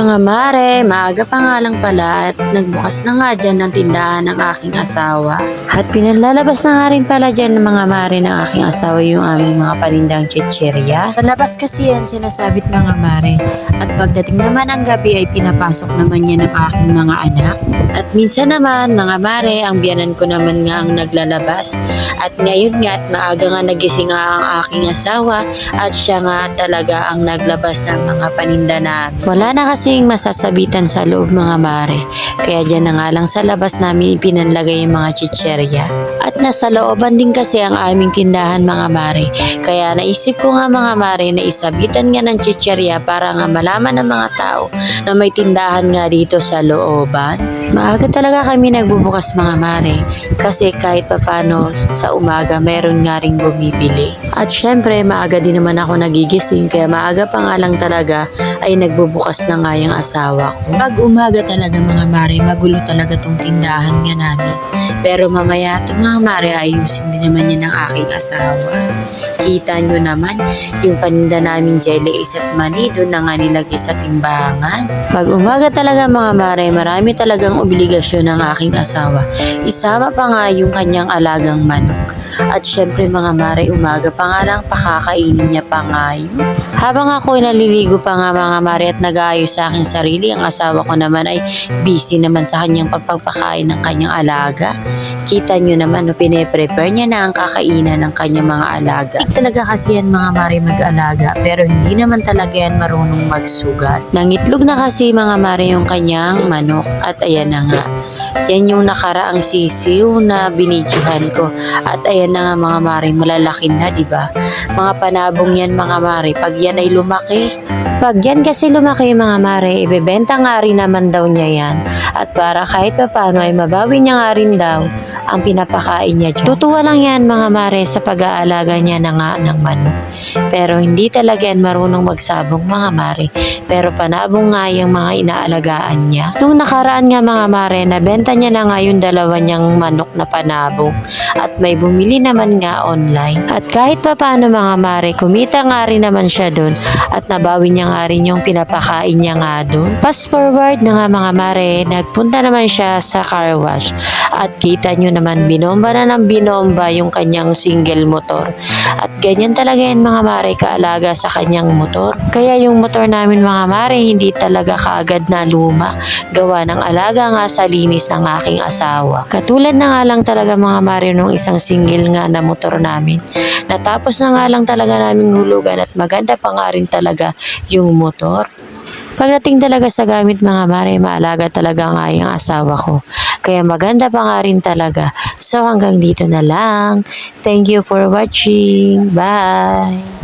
Mga mare, maaga pa nga lang pala at nagbukas na nga dyan ng tindahan ng aking asawa. At pinalalabas na nga rin pala dyan ng mga mare ng aking asawa yung aming mga panindang chicherya. Sa labas kasi yan sinasabit mga mare. At pagdating naman ng gabi ay pinapasok naman yan ng aking mga anak. At minsan naman mga mare, ang biyanan ko naman nga ang naglalabas. At ngayon nga at maaga nga nagising nga ang aking asawa at siya nga talaga ang naglabas ng mga paninda na wala na kasing masasabitan sa loob mga mare. Kaya dyan na nga lang sa labas namin ipinanlagay yung mga chicherya. At nasa looban din kasi ang aming tindahan mga mare. Kaya naisip ko nga mga mare na isabitan nga ng chicherya para nga malaman ng mga tao na may tindahan nga dito sa looban. Maaga talaga kami nagbubukas mga mare kasi kahit papano sa umaga meron nga ring bumibili. At syempre maaga din naman ako nagigising kaya maaga pa nga lang talaga ay nagbubukas na nga yung asawa ko. Pag umaga talaga mga mare, magulo talaga tong tindahan nga namin. Pero mamaya itong mga mare ayusin din naman yan ng aking asawa. Kita nyo naman, yung paninda namin jelly is at mani, doon na nga nilagay sa timbangan. Pag umaga talaga mga mare, marami talagang obligasyon ng aking asawa. Isama pa nga yung kanyang alagang manok. At syempre mga mare, umaga pa nga lang, pakakainin niya pa nga yun. Habang ako ay naliligo pa nga mga mare at nag-aayos sa aking sarili, ang asawa ko naman ay busy naman sa kanyang pagpapakain ng kanyang alaga. Kita nyo naman, no, pine-prepare niya na ang kakainan ng kanyang mga alaga. Talaga kasi yan mga mare mag-alaga, pero hindi naman talaga yan marunong magsugat. Nangitlog na kasi mga mare yung kanyang manok at ayan na nga. Yan yung nakaraang sisiw na binidyohan ko. At ayan na nga mga mare, malalaki na, di ba? Mga panabong yan mga mare, pag yan ay lumaki, pag yan kasi lumaki mga mare, ibebenta nga rin naman daw niya yan. At para kahit pa paano ay mabawi niya nga rin daw ang pinapakain niya dyan. Tutuwa lang yan mga mare sa pag-aalaga niya na nga ng manok. Pero hindi talaga yan marunong magsabong mga mare. Pero panabong nga yung mga inaalagaan niya. Nung nakaraan nga mga mare, nabenta niya na nga yung dalawa niyang manok na panabong. At may bumili naman nga online. At kahit pa paano mga mare, kumita nga rin naman siya doon. At nabawi niya nga rin yung pinapakain niya nga doon. Fast forward na nga mga mare, nagpunta naman siya sa car wash. At kita nyo naman, binomba na ng binomba yung kanyang single motor. At ganyan talaga yan mga mare, kaalaga sa kanyang motor. Kaya yung motor namin mga mare, hindi talaga kaagad na luma. Gawa ng alaga nga sa linis ng aking asawa. Katulad na nga lang talaga mga mare nung isang single nga na motor namin. Natapos na nga lang talaga naming hulugan at maganda pa nga rin talaga yung motor. Pagdating talaga sa gamit mga mare, maalaga talaga nga yung asawa ko. Kaya maganda pa nga rin talaga. So hanggang dito na lang. Thank you for watching. Bye!